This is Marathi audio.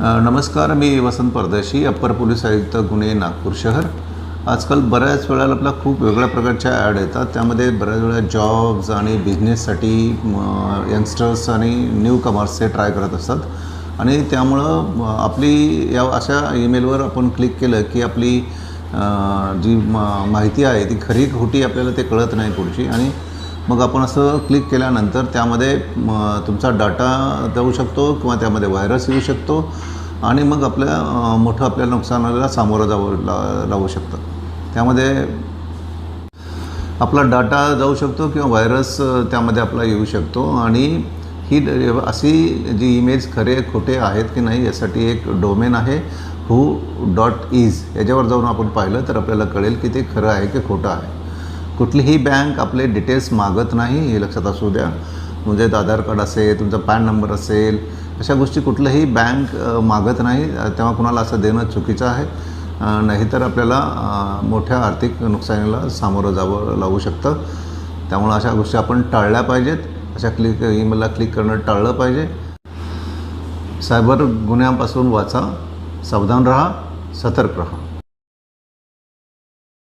नमस्कार मी वसंत परदेशी अप्पर पोलीस आयुक्त गुन्हे नागपूर शहर. आजकाल बऱ्याच वेळेला आपल्या खूप वेगळ्या प्रकारच्या ॲड येतात. त्यामध्ये बऱ्याच वेळा जॉब्स आणि बिझनेससाठी यंगस्टर्स आणि न्यू कमर्सचे ट्राय करत असतात. आणि त्यामुळं आपली या अशा ईमेलवर आपण क्लिक केलं की आपली जी माहिती आहे ती खरी खोटी आपल्याला ते कळत नाही पुढची. आणि मग आपण असं क्लिक केल्यानंतर त्यामध्ये तुमचा डाटा जाऊ शकतो किंवा त्यामध्ये व्हायरस येऊ शकतो आणि मग आपल्या मोठं आपल्या नुकसानाला सामोरं जावं ला लावू शकतं. त्यामध्ये आपला डाटा जाऊ शकतो किंवा व्हायरस त्यामध्ये आपला येऊ शकतो आणि ही अशी जी इमेज खरे खोटे आहेत की नाही यासाठी एक डोमेन आहे हू डॉट इज याच्यावर जाऊन आपण पाहिलं तर आपल्याला कळेल की ते खरं आहे की खोटं आहे. कुठलीही बँक आपले डिटेल्स मागत नाही हे लक्षात असू द्या. म्हणजे आधार कार्ड असेल तुमचा पॅन नंबर असेल अशा गोष्टी कुठलंही बँक मागत नाही. तेव्हा कुणाला असं देणं चुकीचं आहे? नाहीतर आपल्याला मोठ्या आर्थिक नुकसानीला सामोरं जावं लागू शकतं. त्यामुळं अशा गोष्टी आपण टाळल्या पाहिजेत. अशा क्लिक ईमेलला क्लिक करणं टाळलं पाहिजे. सायबर गुन्ह्यापासून वाचा. सावधान राहा. सतर्क राहा.